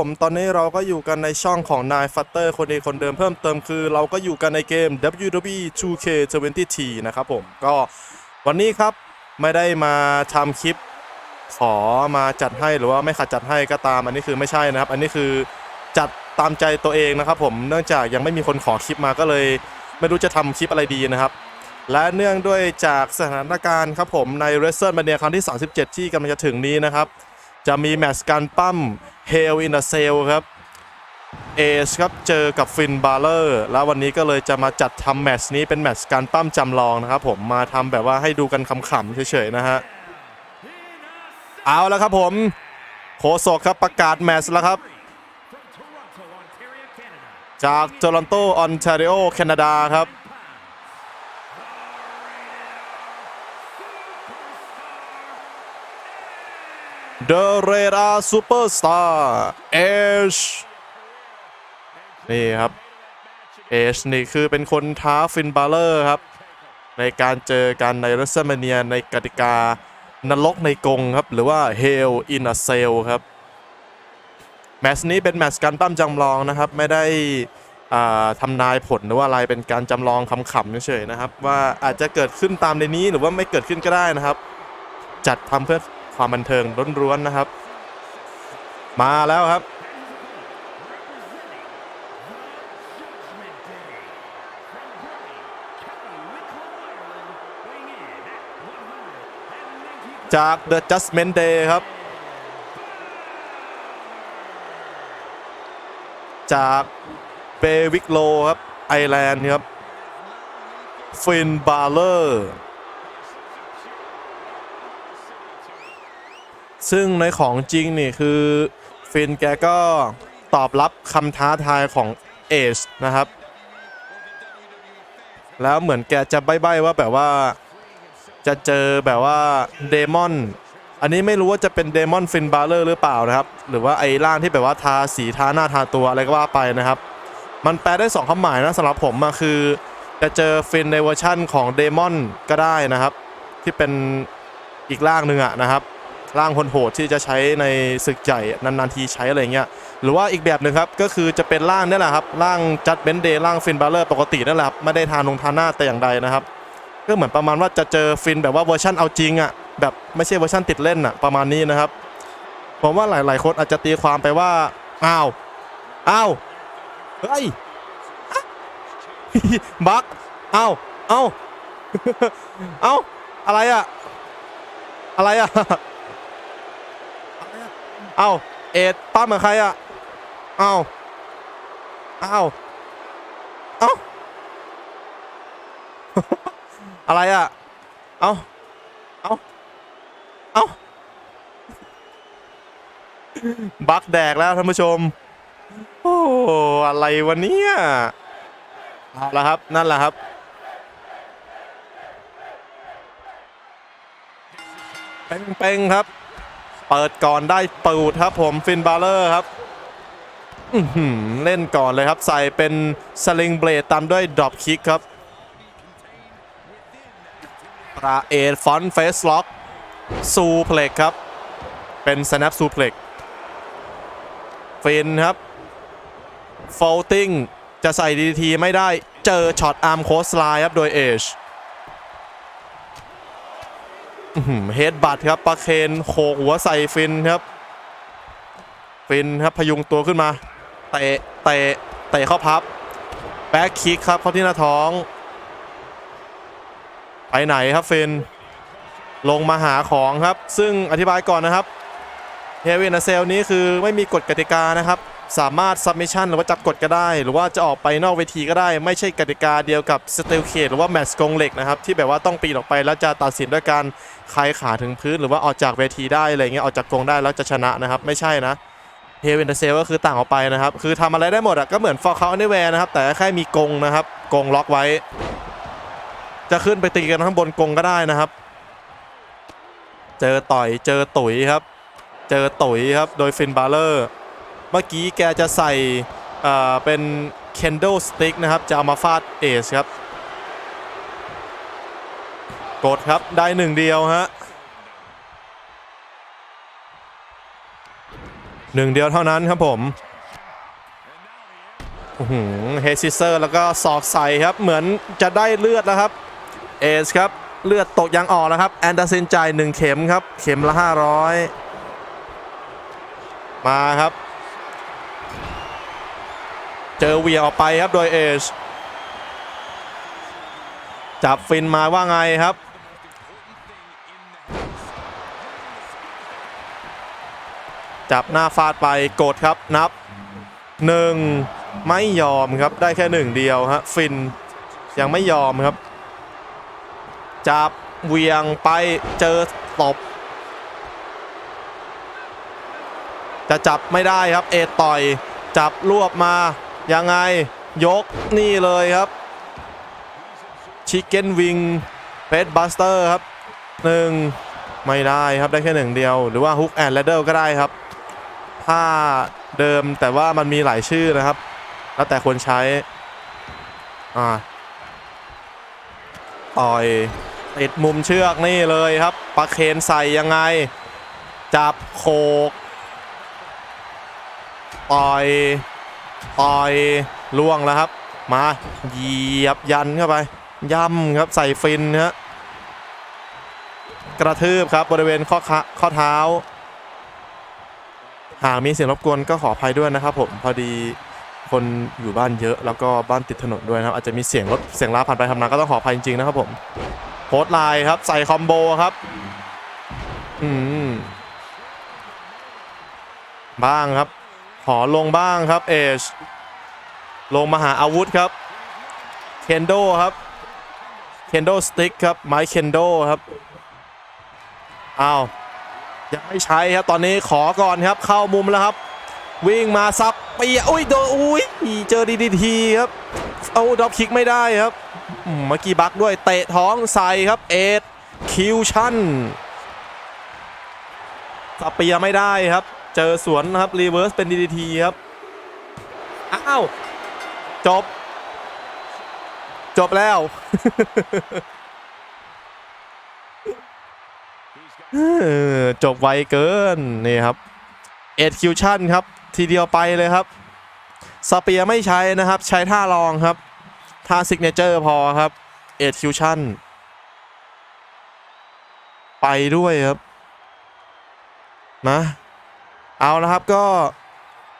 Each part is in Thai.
ผมตอนนี้เราก็อยู่กันในช่องของนายฟัตเตอร์คนดีคนเดิมเพิ่มเติมคือ เราก็อยู่กันในเกม WWE 2K20T นะครับผมก็วันนี้ครับไม่ได้มาทำคลิป ขอมาจัดให้หรือว่าไม่ขัดจัดให้ก็ตามอันนี้คือไม่ใช่นะครับ อันนี้คือจัดตามใจตัวเองนะครับผมเนื่องจากยังไม่มีคนขอคลิปมาก็เลย ไม่รู้จะทำคลิปอะไรดีนะครับ และเนื่องด้วยจากสถานการณ์ครับผมใน w r e s t l e m a n i a ครั้งที่ 37 ที่กำลังจะถึงนี้นะครับ จะมีแมตช์การปั้ม Hell in a Cell ครับเอชครับเจอกับฟินบาร์เลอร์แล้ววันนี้ก็เลยจะมาจัดทำแมตช์นี้เป็นแมตช์การปั้มจำลองนะครับผมมาทำแบบว่าให้ดูกันขำๆเฉยๆนะฮะเอาแล้วครับผมโคโซกครับประกาศแมตช์แล้วครับ จากโตลอนโตออนแทริโอแคนาดาครับ The Radar Superstar Edge นี่ครับ Edge นี่คือเป็นคนท้าฟินบาเลอร์ครับ ในการเจอกันในรัสเมเนียในกติกานรกในกรงครับ หรือว่า Hell in a Cell ครับ แมตช์นี้เป็นแมตช์การปั้มจำลองนะครับ ไม่ได้ทำนายผลหรือว่าอะไรเป็นการจำลองคำๆเฉยๆนะครับ ว่าอาจจะเกิดขึ้นตามในนี้หรือว่าไม่เกิดขึ้นก็ได้นะครับ จัดทำเพื่อ ความบันเทิงล้วนๆนะครับ มาแล้วครับ จาก The Judgment Day ครับ จากเบวิกโลครับ ไอแลนด์ครับ ฟินบาเลอร์ ซึ่งในของจริงนี่คือฟินแกก็ตอบรับคำท้าทายของเอชนะครับ แล้วเหมือนแกจะใบ้ๆว่าแบบว่าจะเจอแบบว่าเดมอนอันนี้ไม่รู้ว่าจะเป็นเดมอนฟินบาร์เลอร์หรือเปล่านะครับ หรือว่าไอ้ร่างที่แบบว่าทาสีทาหน้าทาตัวอะไรก็ว่าไปนะครับ มันแปลได้สองความหมายนะสำหรับผมมาคือ จะเจอฟินในเวอร์ชั่นของเดมอนก็ได้นะครับ ที่เป็นอีกร่างหนึ่งอะนะครับ ร่างคนโหดที่จะใช้ในศึกใหญ่นานๆทีใช้อะไรเงี้ยหรือว่าอีกแบบหนึ่งครับก็คือจะเป็นร่างนี่แหละครับร่างจัดเบนเดย์ร่างฟินบาเลอร์ปกตินั่นแหละครับไม่ได้ทานลงทานหน้าแต่อย่างใดนะครับก็เหมือนประมาณว่าจะเจอฟินแบบว่าเวอร์ชันเอาจริงอะแบบไม่ใช่เวอร์ชันติดเล่นอะประมาณนี้นะครับผมว่าหลายๆคนอาจจะตีความไปว่าอ้าวอ้าวเฮ้ยบักเอ้าเอ้าเอ้าอะไรอะอะไรอะ เอ้าเอ็ดป้าเหมือนใครอะเอ้าเอ้าเอ้าอะไรอะเอ้าเอ้าเอ้าบักแดกแล้วท่านผู้ชม โอ้อะไรวะเนี่ยเอาละครับ นั่นแหละครับเป้งๆครับ เปิดก่อนได้ปูดครับผมฟินบาเลอร์ครับเล่นก่อนเลยครับ ใส่เป็นสลิงเบลดตามด้วยดรอปคิกครับปราเอดฟอนเฟสล็อกซูเพล็กครับ เป็น snap ซูเพล็กฟินครับโฟลติ้งจะใส่ดีทีไม่ได้เจอช็อตอาร์มโคสไลน์ครับโดยเอช เฮดบัตครับปาเคนโขกหัวใส่ฟินครับ ฟินครับพยุงตัวขึ้นมาเตะเตะเตะเข้าพับแบ็คคิกครับเข้าที่หน้าท้อง ไปไหนครับฟิน ลงมาหาของครับ ซึ่งอธิบายก่อนนะครับเฮวินเซลนี้คือไม่มีกฎกติกานะครับ สามารถซับมิชชั่นหรือว่าจับกดก็ได้ หรือว่าจะออกไปนอกเวทีก็ได้ ไม่ใช่กติกาเดียวกับสเตลเคทหรือว่าแมตช์กงเหล็กนะครับที่แบบว่าต้องปีนออกไปแล้วจะตัดสินด้วยการคลายขาถึงพื้น หรือว่าออกจากเวทีได้อะไรเงี้ยออกจากกงได้แล้วจะชนะนะครับไม่ใช่นะเฮวินเซลก็คือต่างออกไปนะครับคือทำอะไรได้หมดอะก็เหมือนฟอร์เขาอันเดแวร์นะครับแต่แค่มีกงนะครับกงล็อกไว้ จะขึ้นไปตีกันข้างบนกงก็ได้นะครับ เจอต่อยเจอตุ๋ยครับ เจอตุ๋ยครับโดยฟินบาเลอร์ เมื่อกี้แกจะใส่เป็น Kendo Stick นะครับ จะเอามาฟาดเอชครับ กดครับได้หนึ่งเดียวฮะหนึ่งเดียวเท่านั้นครับผมเฮซิเซอร์แล้วก็ศอกใส่ครับเหมือนจะได้เลือดแล้วครับเอสครับเลือดตกยางออกแล้วครับแอนเดอร์เซนจ่ายหนึ่งเข็มครับ เข็มละ 500 มาครับ เจอเวียออกไปครับโดยเอชจับฟินมาว่าไงครับ จับหน้าฟาดไปกดครับนับหนึ่งไม่ยอมครับได้แค่หนึ่งเดียวฮะฟินยังไม่ยอมครับ จับเวียงไปเจอตบจะจับไม่ได้ครับเอต่อย จับรวบมา ยังไงยกนี่เลยครับ ชิคเก้นวิงเฟสบัสเตอร์ครับหนึ่งไม่ได้ครับได้แค่หนึ่งเดียว หรือว่าฮุกแอนด์เลเดอร์ก็ได้ครับถ้าเดิมแต่ว่ามันมีหลายชื่อนะครับ แล้วแต่คนใช้อ่าต่อยติดมุมเชือกนี่เลยครับปะเคนใส่ยังไง จับโคกต่อย ต่อยล่วงแล้วครับ มาเหยียบยันเข้าไป ย่ำครับใส่ฟินฮะกระทืบครับบริเวณข้อขาข้อเท้า หากมีเสียงรบกวนก็ขออภัยด้วยนะครับผมพอดีคนอยู่บ้านเยอะแล้วก็บ้านติดถนนด้วยนะครับ อาจจะมีเสียงรถเสียงลาผ่านไปทำนาก็ต้องขออภัยจริงๆนะครับผมโพสต์ไลน์ครับใส่คอมโบครับอืมบ้างครับ ขอลงบ้างครับเอชลงมาหาอาวุธครับเคนโดครับเคนโดสติ๊กครับไม้เคนโดครับอ้าวยังไม่ใช้ครับตอนนี้ขอก่อนครับเข้ามุมแล้วครับ วิ่งมาซับเปียอุ้ยโดนอุ้ยเจอดีดีทีครับเอาดรอปคิกไม่ได้ครับเมื่อกี้บักด้วยเตะท้องใส่ครับเอ็ดคิวชั่นซับเปียไม่ได้ครับ เจอสวนนะครับรีเวิร์สเป็น DDT ครับ อ้าว จบ จบแล้ว จบไวเกิน นี่ครับเอ็ดคิวชั่นครับ ทีเดียวไปเลยครับ สเปียไม่ใช้นะครับ ใช้ท่ารองครับ ท่าซิกเนเจอร์พอครับเอ็ดคิวชั่นไปด้วยครับ นะ เอาละครับก็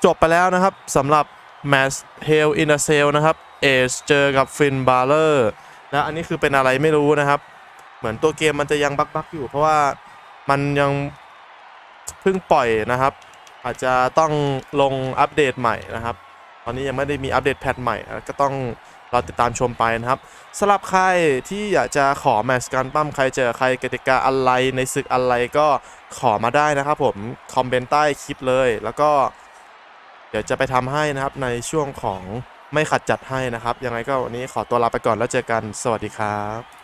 จบไปแล้วนะครับสำหรับแมสเฮลอินเซลนะครับเอชเจอกับฟินบาร์เลอร์นะอันนี้คือเป็นอะไรไม่รู้นะครับ เหมือนตัวเกมมันจะยังบั๊กๆอยู่ เพราะว่ามันยังเพิ่งปล่อยนะครับ อาจจะต้องลงอัปเดตใหม่นะครับ ตอนนี้ยังไม่ได้มีอัปเดตแพทใหม่ก็ต้อง เราติดตามชมไปนะครับสำหรับใครที่อยากจะขอแมตช์การปั้มใครเจอใครกติกาอะไรในศึกอะไรก็ขอมาได้นะครับผมคอมเมนต์ใต้คลิปเลย แล้วก็เดี๋ยวจะไปทำให้นะครับในช่วงของไม่ขัดจัดให้นะครับ ยังไงก็วันนี้ขอตัวลาไปก่อนแล้วเจอกันสวัสดีครับ